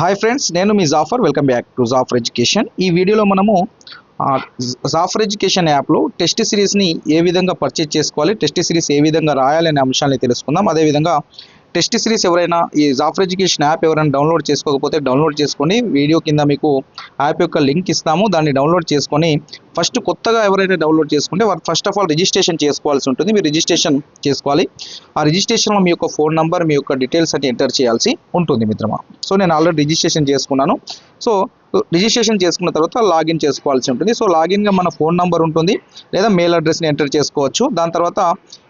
Hi friends నేను మీ Jafar welcome back to Jafar education ఈ వీడియోలో మనము జాఫర్ ఎడ్యుకేషన్ యాప్లో టెస్ట్ సిరీస్ని ఏ విధంగా పర్చేజ్ చేసుకోవాలి టెస్ట్ సిరీస్ ఏ విధంగా రాయాలనే అంశాలని తెలుసుకుందాం. అదేవిధంగా టెస్ట్ సిరీస్ ఎవరైనా ఈ జాఫర్ ఎడ్యుకేషన్ యాప్ ఎవరైనా డౌన్లోడ్ చేసుకోకపోతే డౌన్లోడ్ చేసుకొని వీడియో కింద మీకు యాప్ యొక్క లింక్ ఇస్తాము. దాన్ని డౌన్లోడ్ చేసుకొని ఫస్ట్ కొత్తగా ఎవరైతే డౌన్లోడ్ చేసుకుంటే వారు ఫస్ట్ ఆఫ్ ఆల్ రిజిస్ట్రేషన్ చేసుకోవాల్సి ఉంటుంది. మీరు రిజిస్ట్రేషన్ చేసుకోవాలి. ఆ రిజిస్ట్రేషన్లో మీ యొక్క ఫోన్ నంబర్ మీ యొక్క డీటెయిల్స్ అన్ని ఎంటర్ చేయాల్సి ఉంటుంది మిత్రమా. సో నేను ఆల్రెడీ రిజిస్ట్రేషన్ చేసుకున్నాను. సో రిజిస్ట్రేషన్ చేసుకున్న తర్వాత లాగిన్ చేసుకోవాల్సి ఉంటుంది. సో లాగిన్గా మన ఫోన్ నంబర్ ఉంటుంది. లేదా మెయిల్ అడ్రస్ని ఎంటర్ చేసుకోవచ్చు. దాని తర్వాత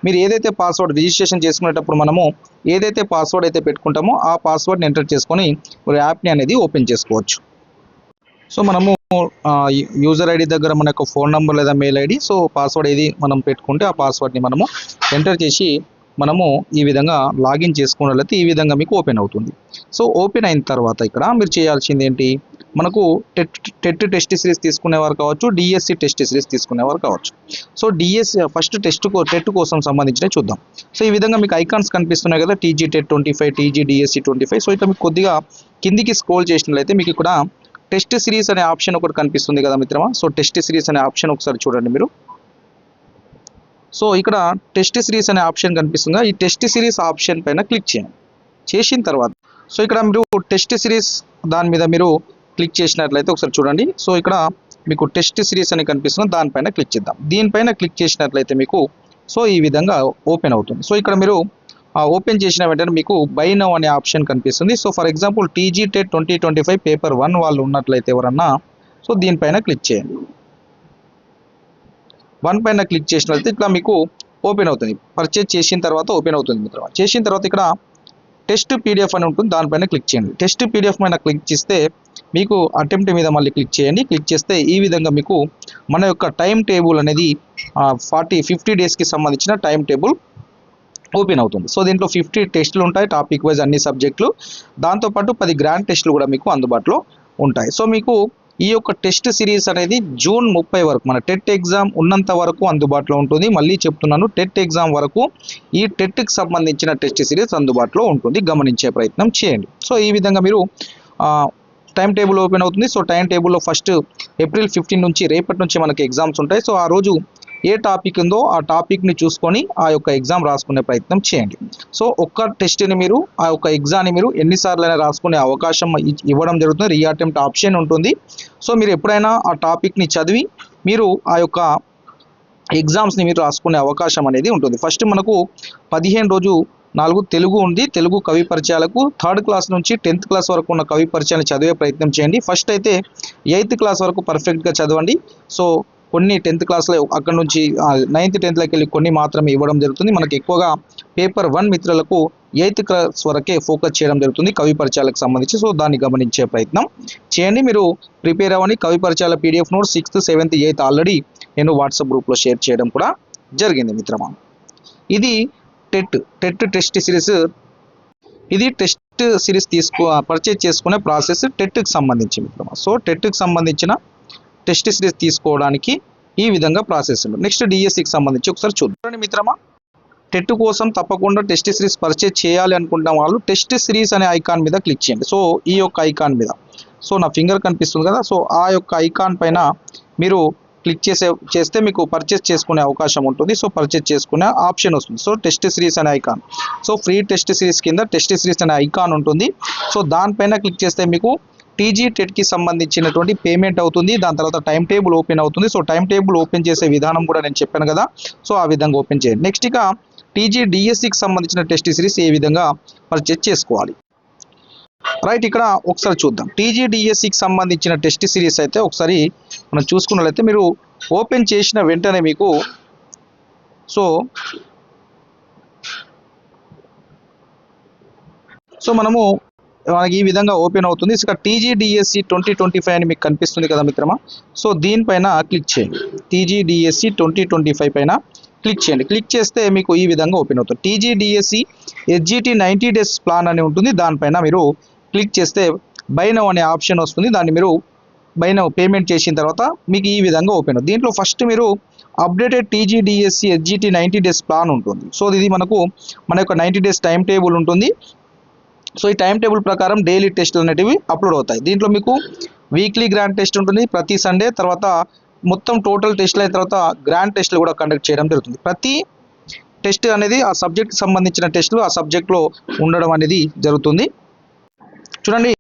మీరు ఏదైతే పాస్వర్డ్ రిజిస్ట్రేషన్ చేసుకునేటప్పుడు మనము ఏదైతే పాస్వర్డ్ అయితే పెట్టుకుంటామో ఆ పాస్వర్డ్ని ఎంటర్ చేసుకొని యాప్ని అనేది ఓపెన్ చేసుకోవచ్చు. సో మనము యూజర్ ఐడి దగ్గర మన యొక్క ఫోన్ నెంబర్ లేదా మెయిల్ ఐడి సో పాస్వర్డ్ ఏది మనం పెట్టుకుంటే ఆ పాస్వర్డ్ని మనము ఎంటర్ చేసి మనము ఈ విధంగా లాగిన్ చేసుకున్నట్లయితే ఈ విధంగా మీకు ఓపెన్ అవుతుంది. సో ఓపెన్ అయిన తర్వాత ఇక్కడ మీరు చేయాల్సింది ఏంటి? మనకు టెట్ టెట్ టెస్ట్ సిరీస్ తీసుకునేవారు కావచ్చు డిఎస్సి టెస్ట్ సిరీస్ తీసుకునేవారు కావచ్చు. సో డిఎస్సి ఫస్ట్ టెస్ట్ కో టెట్ కోసం సంబంధించిన చూద్దాం. సో ఈ విధంగా మీకు ఐకాన్స్ కనిపిస్తున్నాయి కదా TG TET twenty five TG DSC twenty five. So ఇట్లా మీకు కొద్దిగా కిందికి స్క్రోల్ చేసినట్లయితే మీకు ఇక్కడ టెస్ట్ సిరీస్ అనే ఆప్షన్ ఒకటి కనిపిస్తుంది కదా మిత్రమా. సో టెస్ట్ సిరీస్ అనే ఆప్షన్ ఒకసారి చూడండి మీరు. సో ఇక్కడ టెస్ట్ సిరీస్ అనే ఆప్షన్ కనిపిస్తుంది? ఈ టెస్ట్ సిరీస్ ఆప్షన్ పైన క్లిక్ చేయండి. చేసిన తర్వాత. సో ఇక్కడ మీరు టెస్ట్ సిరీస్ దాని మీద మీరు క్లిక్ చేసినట్లయితే ఒకసారి చూడండి. సో ఇక్కడ మీకు టెస్ట్ సిరీస్ అని కనిపిస్తుంది. దానిపైన క్లిక్ చేద్దాం. దీనిపైన క్లిక్ చేసినట్లయితే మీకు సో ఈ విధంగా ఓపెన్ అవుతుంది. సో ఇక్కడ మీరు ఓపెన్ చేసిన వెంటనే మీకు బై నవ్ అనే ఆప్షన్ కనిపిస్తుంది. So for example TG TET twenty twenty five paper one వాళ్ళు ఉన్నట్లయితే ఎవరన్నా సో దీనిపైన క్లిక్ చేయండి. వన్ పైన క్లిక్ చేసినట్లయితే ఇట్లా మీకు ఓపెన్ అవుతుంది. పర్చేజ్ చేసిన తర్వాత ఓపెన్ అవుతుంది మిత్రం చేసిన తర్వాత ఇక్కడ టెస్ట్ పీడిఎఫ్ అని ఉంటుంది దానిపైన క్లిక్ చేయండి. టెస్ట్ పీడిఎఫ్ పైన క్లిక్ చేస్తే మీకు అటెంప్ట్ మీద మళ్ళీ క్లిక్ చేయండి. క్లిక్ చేస్తే ఈ విధంగా మీకు మన యొక్క టైం టేబుల్ అనేది ఫార్టీ ఫిఫ్టీ డేస్కి సంబంధించిన టైం టేబుల్ ఓపెన్ అవుతుంది. సో దీంట్లో ఫిఫ్టీ టెస్టులు ఉంటాయి టాపిక్ వైజ్ అన్ని సబ్జెక్టులు దాంతోపాటు పది గ్రాండ్ టెస్టులు కూడా మీకు అందుబాటులో ఉంటాయి. సో మీకు ఈ యొక్క టెస్ట్ సిరీస్ అనేది జూన్ ముప్పై వరకు మన టెట్ ఎగ్జామ్ ఉన్నంత వరకు అందుబాటులో ఉంటుంది. మళ్ళీ చెప్తున్నాను టెట్ ఎగ్జామ్ వరకు ఈ టెట్కి సంబంధించిన టెస్ట్ సిరీస్ అందుబాటులో ఉంటుంది. గమనించే ప్రయత్నం చేయండి. సో ఈ విధంగా మీరు టైం టేబుల్ ఓపెన్ అవుతుంది. సో టైం టేబుల్లో ఫస్ట్ ఏప్రిల్ ఫిఫ్టీన్ నుంచి రేపటి నుంచి మనకి ఎగ్జామ్స్ ఉంటాయి. సో ఆ రోజు ఏ టాపిక్ ఉందో ఆ టాపిక్ని చూసుకొని ఆ యొక్క ఎగ్జామ్ రాసుకునే ప్రయత్నం చేయండి. సో ఒక్క టెస్ట్ని మీరు ఆ యొక్క ఎగ్జామ్ని మీరు ఎన్నిసార్లు అయినా రాసుకునే అవకాశం ఇవ్వడం జరుగుతుంది. రీఅటెంప్ట్ ఆప్షన్ ఉంటుంది. సో మీరు ఎప్పుడైనా ఆ టాపిక్ని చదివి మీరు ఆ యొక్క ఎగ్జామ్స్ని మీరు రాసుకునే అవకాశం అనేది ఉంటుంది. ఫస్ట్ మనకు పదిహేను రోజు నాలుగు తెలుగు ఉంది. తెలుగు కవి పరిచయాలకు థర్డ్ క్లాస్ నుంచి టెన్త్ క్లాస్ వరకు ఉన్న కవి పరిచయాలు చదివే ప్రయత్నం చేయండి. ఫస్ట్ అయితే ఎయిత్ క్లాస్ వరకు పర్ఫెక్ట్గా చదవండి. సో కొన్ని టెన్త్ క్లాస్లో అక్కడ నుంచి నైన్త్ టెన్త్లోకి వెళ్ళి కొన్ని మాత్రమే ఇవ్వడం జరుగుతుంది. మనకి ఎక్కువగా పేపర్ వన్ మిత్రులకు ఎయిత్ క్లాస్ వరకే ఫోకస్ చేయడం జరుగుతుంది కవి పరిచయాలకు సంబంధించి. సో దాన్ని గమనించే ప్రయత్నం చేయండి. మీరు ప్రిపేర్ అవ్వని కవి పరిచయాల PDF note sixth seventh eighth already నేను వాట్సాప్ గ్రూప్లో షేర్ చేయడం కూడా జరిగింది మిత్రమా. ఇది టెట్ టెట్ టెస్ట్ సిరీస్. ఇది టెస్ట్ సిరీస్ తీసుకో పర్చేజ్ చేసుకునే ప్రాసెస్ టెట్కి సంబంధించి మిత్రమా. సో టెట్కి సంబంధించిన టెస్ట్ సిరీస్ తీసుకోవడానికి ఈ విధంగా ప్రాసెస్ నెక్స్ట్ డిఎస్సికి సంబంధించి ఒకసారి చూద్దాం. చూడండి మిత్రమా టెట్ కోసం తప్పకుండా టెస్ట్ సిరీస్ పర్చేజ్ చేయాలి అనుకుంటున్న వాళ్ళు టెస్ట్ సిరీస్ అనే ఐకాన్ మీద క్లిక్ చేయండి. సో ఈ యొక్క ఐకాన్ మీద. సో నా ఫింగర్ కనిపిస్తుంది కదా. సో ఆ యొక్క ఐకాన్ పైన మీరు క్లిక్ చేసే చేస్తే మీకు పర్చేస్ చేసుకునే అవకాశం ఉంటుంది. సో పర్చేస్ చేసుకునే ఆప్షన్ వస్తుంది. సో టెస్ట్ సిరీస్ అనే icon. So free test series కింద టెస్ట్ సిరీస్ అనే ఐకాన్ ఉంటుంది. సో దానిపైన క్లిక్ చేస్తే మీకు టీజీ టెట్కి సంబంధించినటువంటి పేమెంట్ అవుతుంది. దాని తర్వాత టైం టేబుల్ ఓపెన్ అవుతుంది. సో టైం టేబుల్ ఓపెన్ చేసే విధానం కూడా నేను చెప్పాను కదా. సో ఆ విధంగా ఓపెన్ చేయండి. నెక్స్ట్ ఇక టీజీ డిఎస్సికి సంబంధించిన టెస్ట్ సిరీస్ ఏ విధంగా పర్చేజ్ చేసుకోవాలి. రైట్ ఇక్కడ ఒకసారి చూద్దాం. టీజీ డిఎస్సికి సంబంధించిన టెస్ట్ సిరీస్ అయితే ఒకసారి మనం చూసుకున్నట్లయితే మీరు ఓపెన్ చేసిన వెంటనే మీకు సో సో మనము మనకి ఈ విధంగా ఓపెన్ అవుతుంది. ఇక టీజీడిఎస్సి ట్వంటీ ట్వంటీ ఫైవ్ అని మీకు కనిపిస్తుంది కదా మిత్రమా? సో దీనిపైన క్లిక్ చేయండి. TG DSC twenty twenty five పైన క్లిక్ చేయండి. క్లిక్ చేస్తే మీకు ఈ విధంగా ఓపెన్ అవుతుంది. TG DSC SGT ninety days plan అని ఉంటుంది. దానిపైన మీరు క్లిక్ చేస్తే బైనవ్ అనే ఆప్షన్ వస్తుంది. దాన్ని మీరు బైనవ్ పేమెంట్ చేసిన తర్వాత మీకు ఈ విధంగా ఓపెన్ అవుతుంది. దీంట్లో ఫస్ట్ మీరు updated TG DSC SGT ninety days plan ఉంటుంది. సో ఇది మనకు మన యొక్క నైంటీ డేస్ టైం టేబుల్ ఉంటుంది. సో ఈ టైం టేబుల్ ప్రకారం డైలీ టెస్ట్లు అనేటివి అప్లోడ్ అవుతాయి. దీంట్లో మీకు వీక్లీ గ్రాండ్ టెస్ట్ ఉంటుంది. ప్రతి సండే తర్వాత మొత్తం టోటల్ టెస్ట్లు అయిన తర్వాత గ్రాండ్ టెస్ట్లు కూడా కండక్ట్ చేయడం జరుగుతుంది. ప్రతి టెస్ట్ అనేది ఆ సబ్జెక్ట్కి సంబంధించిన టెస్టులు ఆ సబ్జెక్ట్లో ఉండడం అనేది జరుగుతుంది. చూడండి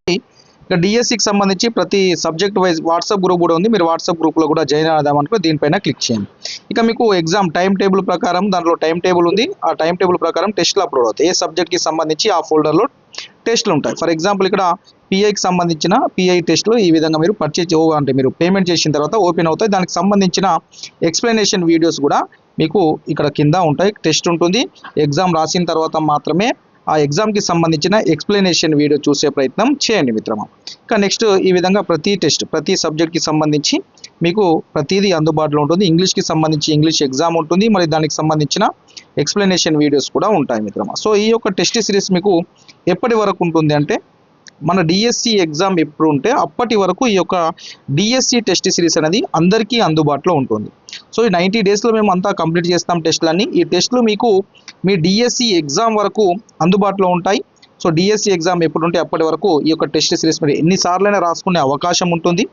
ఇక డిఎస్సికి సంబంధించి ప్రతి సబ్జెక్ట్ వైజ్ వాట్సాప్ గ్రూప్ కూడా ఉంది. మీరు వాట్సాప్ గ్రూప్లో కూడా జాయిన్ అవుదామనుకో దీనిపైన క్లిక్ చేయండి. ఇక మీకు ఎగ్జామ్ టైం టేబుల్ ప్రకారం దాంట్లో టైం టేబుల్ ఉంది. ఆ టైం టేబుల్ ప్రకారం టెస్ట్లు అప్లోడ్ అవుతాయి. ఏ సబ్జెక్ట్కి సంబంధించి ఆ ఫోల్డర్లో టెస్ట్లు ఉంటాయి. ఫర్ ఎగ్జాంపుల్ ఇక్కడ పిఐకి సంబంధించిన పిఐ టెస్ట్లు ఈ విధంగా మీరు పర్చేజ్ అంటే మీరు పేమెంట్ చేసిన తర్వాత ఓపెన్ అవుతాయి. దానికి సంబంధించిన ఎక్స్ప్లెనేషన్ వీడియోస్ కూడా మీకు ఇక్కడ కింద ఉంటాయి. టెస్ట్ ఉంటుంది. ఎగ్జామ్ రాసిన తర్వాత మాత్రమే ఆ ఎగ్జామ్కి సంబంధించిన ఎక్స్ప్లెనేషన్ వీడియో చూసే ప్రయత్నం చేయండి మిత్రమా. ఇంకా నెక్స్ట్ ఈ విధంగా ప్రతి టెస్ట్ ప్రతి సబ్జెక్ట్కి సంబంధించి మీకు ప్రతిదీ అందుబాటులో ఉంటుంది. ఇంగ్లీష్కి సంబంధించి ఇంగ్లీష్ ఎగ్జామ్ ఉంటుంది. మరి దానికి సంబంధించిన ఎక్స్ప్లెనేషన్ వీడియోస్ కూడా ఉంటాయి మిత్రమా. సో ఈ యొక్క టెస్ట్ సిరీస్ మీకు ఎప్పటి వరకు ఉంటుంది అంటే మన డిఎస్సి ఎగ్జామ్ ఎప్పుడు ఉంటే అప్పటి వరకు ఈ యొక్క డిఎస్సి టెస్ట్ సిరీస్ అనేది అందరికీ అందుబాటులో ఉంటుంది. సో ఈ నైంటీ డేస్లో మేము అంతా కంప్లీట్ చేస్తాం టెస్ట్లన్నీ ఈ టెస్ట్లు మీకు మీ డిఎస్సి ఎగ్జామ్ వరకు అందుబాటులో ఉంటాయి. సో డిఎస్సి ఎగ్జామ్ ఎప్పుడు ఉంటే అప్పటి వరకు ఈ యొక్క టెస్ట్ సిరీస్ మీరు ఎన్నిసార్లైనా రాసుకునే అవకాశం ఉంటుంది.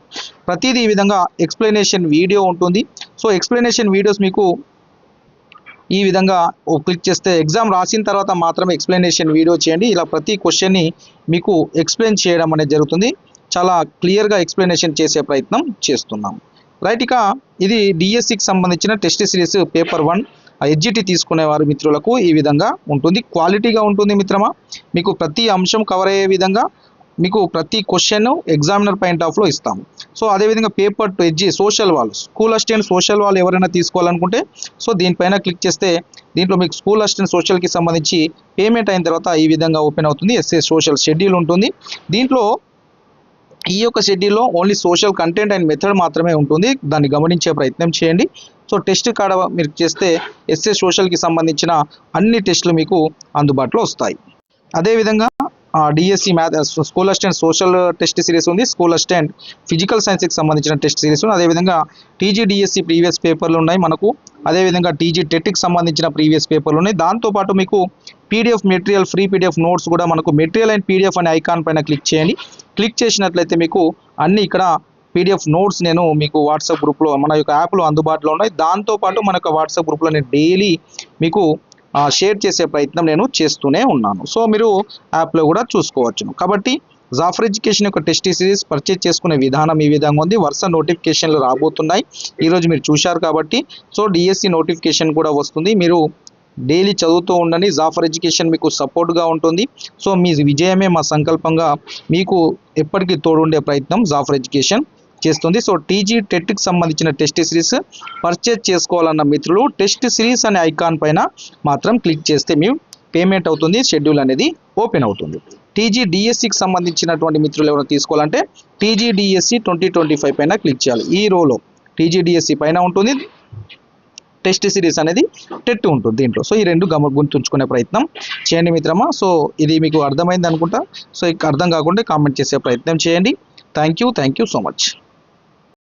ప్రతిదీ ఈ విధంగా ఎక్స్ప్లెనేషన్ వీడియో ఉంటుంది. సో ఎక్స్ప్లెనేషన్ వీడియోస్ మీకు ఈ విధంగా క్లిక్ చేస్తే ఎగ్జామ్ రాసిన తర్వాత మాత్రమే ఎక్స్ప్లెనేషన్ వీడియో చేయండి. ఇలా ప్రతి క్వశ్చన్ని మీకు ఎక్స్ప్లెయిన్ చేయడం అనేది జరుగుతుంది. చాలా క్లియర్గా ఎక్స్ప్లెనేషన్ చేసే ప్రయత్నం చేస్తున్నాం. రైట్ ఇక ఇది డిఎస్సికి సంబంధించిన టెస్ట్ సిరీస్ పేపర్ వన్ ఎడ్జిటి తీసుకునే వారి మిత్రులకు ఈ విధంగా ఉంటుంది. క్వాలిటీగా ఉంటుంది మిత్రమా? మీకు ప్రతి అంశం కవర్ అయ్యే విధంగా మీకు ప్రతి క్వశ్చన్ ఎగ్జామినర్ పాయింట్ ఆఫ్లో ఇస్తాము. సో అదేవిధంగా పేపర్ టు ఎడ్జి సోషల్ వాల్ స్కూల్ అసిస్టెంట్ సోషల్ వాల్ ఎవరైనా తీసుకోవాలనుకుంటే సో దీనిపైన క్లిక్ చేస్తే దీంట్లో మీకు స్కూల్ అసిస్టెంట్ సోషల్కి సంబంధించి పేమెంట్ అయిన తర్వాత ఈ విధంగా ఓపెన్ అవుతుంది. ఎస్ఏ సోషల్ షెడ్యూల్ ఉంటుంది. దీంట్లో ఈ యొక్క షెడ్యూల్లో only social content and method మాత్రమే ఉంటుంది. దాన్ని గమనించే ప్రయత్నం చేయండి. సో టెస్ట్ కాడ మీరు చేస్తే ఎస్ఏ సోషల్కి సంబంధించిన అన్ని టెస్టులు మీకు అందుబాటులో వస్తాయి. అదేవిధంగా DSC math school assistant social test series ఉంది. స్కూల్ అసిస్టెంట్ ఫిజికల్ సైన్స్కి సంబంధించిన టెస్ట్ సిరీస్ ఉంది. అదేవిధంగా టీజీ డిఎస్సి ప్రీవియస్ పేపర్లు ఉన్నాయి మనకు. అదేవిధంగా టీజీ టెట్కి సంబంధించిన ప్రీవియస్ పేపర్లు ఉన్నాయి. దాంతోపాటు మీకు PDF material free PDF notes కూడా మనకు మెటీరియల్ అండ్ పీడిఎఫ్ అనే ఐకాన్ పైన క్లిక్ చేయండి. క్లిక్ చేసినట్లయితే మీకు అన్ని ఇక్కడ పీడిఎఫ్ నోట్స్ నేను మీకు వాట్సాప్ గ్రూప్లో మన యొక్క యాప్లో అందుబాటులో ఉన్నాయి. దాంతోపాటు మన యొక్క వాట్సాప్ గ్రూప్లో నేను డైలీ మీకు షేర్ చేసే ప్రయత్నం నేను చేస్తూనే ఉన్నాను. సో మీరు యాప్లో కూడా చూసుకోవచ్చును. కాబట్టి జాఫర్ ఎడ్యుకేషన్ యొక్క టెస్ట్ సిరీస్ పర్చేజ్ చేసుకునే విధానం ఈ విధంగా ఉంది. వరుస నోటిఫికేషన్లు రాబోతున్నాయి. ఈరోజు మీరు చూశారు కాబట్టి సో డిఎస్సి నోటిఫికేషన్ కూడా వస్తుంది. మీరు డైలీ చదువుతూ ఉండండి. జాఫర్ ఎడ్యుకేషన్ మీకు సపోర్ట్గా ఉంటుంది. సో మీ విజయమే మా సంకల్పంగా మీకు ఎప్పటికీ తోడుండే ప్రయత్నం జాఫర్ ఎడ్యుకేషన్ చేస్తుంది. సో టీజీ టెట్కి సంబంధించిన టెస్ట్ సిరీస్ పర్చేజ్ చేసుకోవాలన్న మిత్రులు టెస్ట్ సిరీస్ అనే ఐకాన్ పైన మాత్రం క్లిక్ చేస్తే మీ పేమెంట్ అవుతుంది. షెడ్యూల్ అనేది ఓపెన్ అవుతుంది. టీజీ డిఎస్సికి సంబంధించినటువంటి మిత్రులు ఎవరైనా తీసుకోవాలంటే TG DSC twenty twenty five పైన క్లిక్ చేయాలి. ఈ రోలో టీజీ డిఎస్సి పైన ఉంటుంది. టెస్ట్ సిరీస్ అనేది టెట్ ఉంటుంది దీంట్లో. సో ఈ రెండు గమ గుర్తుంచుకునే ప్రయత్నం చేయండి మిత్రమా. సో ఇది మీకు అర్థమైంది అనుకుంటా. సో ఇక అర్థం కాకుండా కామెంట్ చేసే ప్రయత్నం చేయండి. Thank you thank you so much.